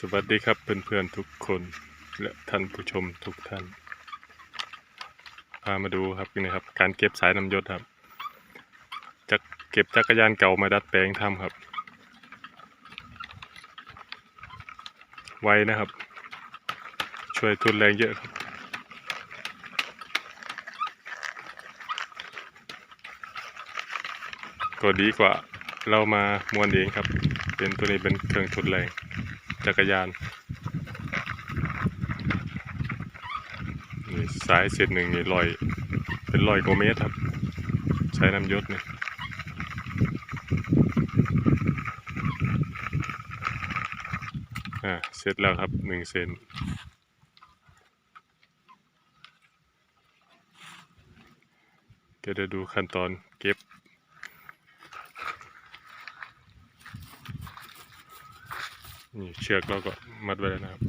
สวัสดีครับเพื่อนๆทุกคนและท่านผู้ชมทุกท่าน พามาดูครับนี่ครับ การเก็บสายน้ำยศครับจะเก็บจักรยานเก่ามาดัดแปลงทำครับ ไวนะครับ ช่วยทุนแรงเยอะครับ ก็ดีกว่าเรามาม้วนเองครับ เป็นตัวนี้เป็นเครื่องทุนแรง จักรยานนี่สายเศษหนึ่งนี่ลอย เป็นลอยกว่าเมตรครับ ใช้น้ำยศนี่อ่าเสร็จแล้วครับหนึ่งเซนเดี๋ยวดูขั้นตอนเก็บ นี่เชือกเราก็มัดไว้แล้วนะครับ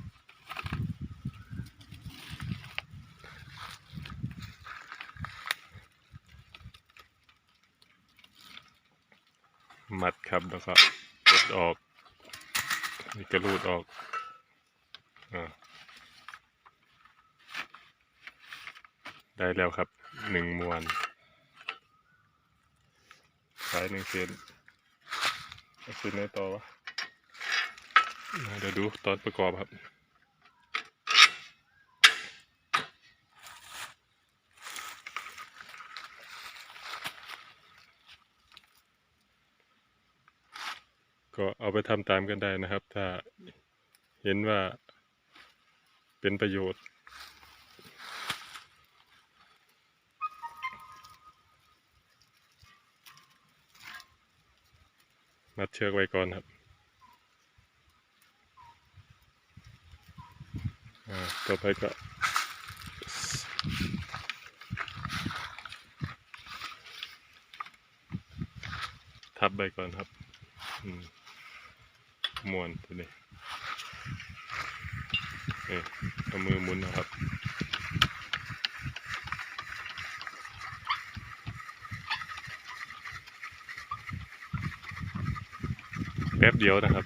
มัดครับแล้วก็กดออกนี่ก็รูดออกอได้แล้วครับหนึ่งมวนสายหนึ่งเซนเอาเซนไหนต่อวะ เดี๋ยวดูตอนประกอบครับก็เอาไปทำตามกันได้นะครับ ถ้าเห็นว่าเป็นประโยชน์ มัดเชือกไว้ก่อนครับ อ่า ต่อไปก็ทับไปก่อนครับม้วนตัวนี้นี่เอามือหมุนนะครับแป๊บเดียวนะครับ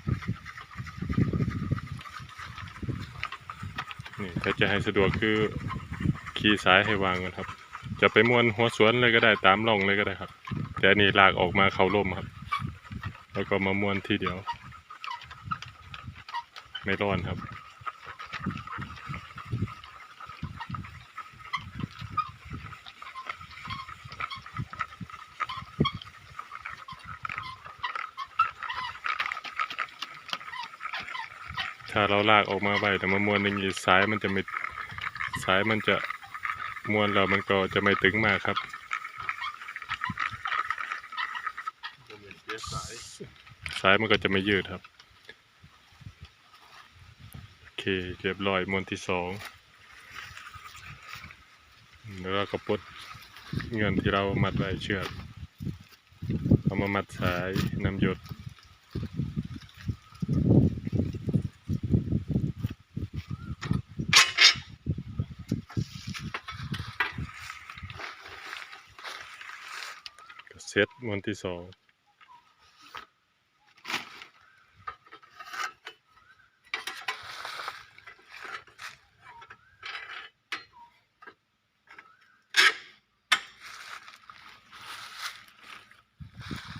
นี่ถ้าจะให้สะดวกคือขี่สายให้วางนะครับ จะไปม้วนหัวสวนเลยก็ได้ตามร่องเลยก็ได้ครับ แต่อันนี่ลากออกมาเข่าล่มครับ แล้วก็มาม้วนทีเดียว ไม่ร้อนครับ ถ้าเราลากออกมาไว้แต่มามวนอย่างนี้สายมันจะไม่สายมันจะมวนแล้วมันก็จะไม่ตึงมากครับสายมันก็จะไม่ยืดครับ โอเคเรียบร้อยมวนที่สองแล้วเราก็ปลดเงินที่เรามัดไว้เชือกเอามามัดสายน้ำหยด เซตม้วนที่สอง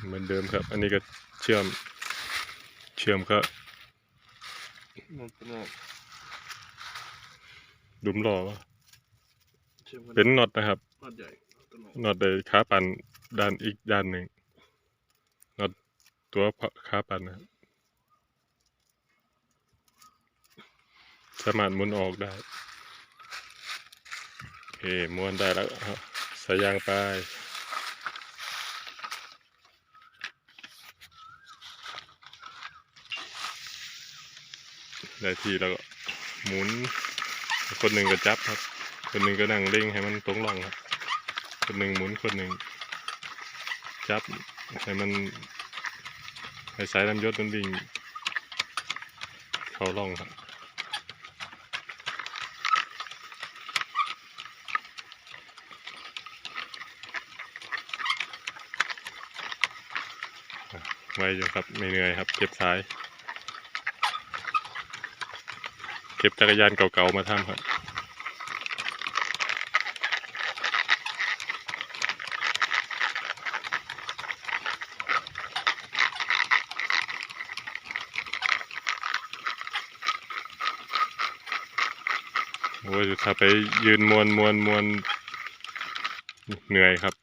เหมือนเดิมครับ อันนี้ก็เชื่อม เชื่อมก็มันเป็นแบบดุมล้อวะชื่อมันเป็นน็อตนะครับน็อตใหญ่ต้ นหอมน็อตในขาปั่นด้านอีกด้านหนึ่งน็อตตัวขาปั่นนะสามารถหมุนออกได้โอเคม้วนได้แล้วครับสายยางไปได้ที่แล้วก็หมุน คนหนึ่งก็จับครับ คนหนึ่งก็นั่งเร่งให้มันตรงร่องครับ คนหนึ่งหมุนคนหนึ่งจับให้มันให้สายน้ำยศมันวิ่งเข้าร่องครับไวอยู่ครับไม่เหนื่อยครับ เก็บสาย เก็บจักรยานเก่าๆมาทำครับ อ้ยถ้าไปยืนมวนมวนมวนเหนื่อยครับ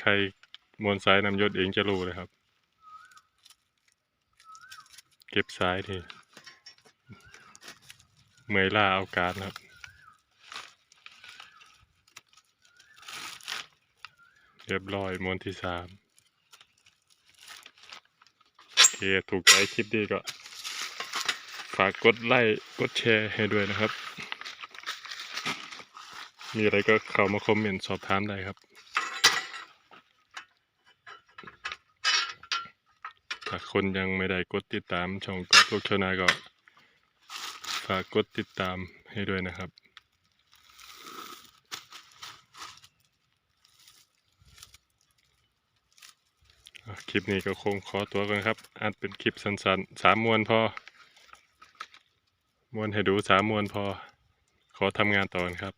ใครมวนสายนำยศเองจะรู้เลยครับ เก็บสายทีเมื่อยล่าเอาการครับ เรียบร้อยมวนที่สามโอเค ถูกใจคลิปดีก็ ฝากกดไลค์กดแชร์ให้ด้วยนะครับ มีอะไรก็เข้ามาคอมเมนต์สอบถามได้ครับ ถ้าคนยังไม่ได้กดติดตามช่องก๊อฟลูกชนาก็ ฝากกดติดตามให้ด้วยนะครับคลิปนี้ก็คงขอตัวกันครับอาจเป็นคลิปสั้นๆสามมวนพอ มวนให้ดูสามมวนพอ ขอทำงานต่อนะครับ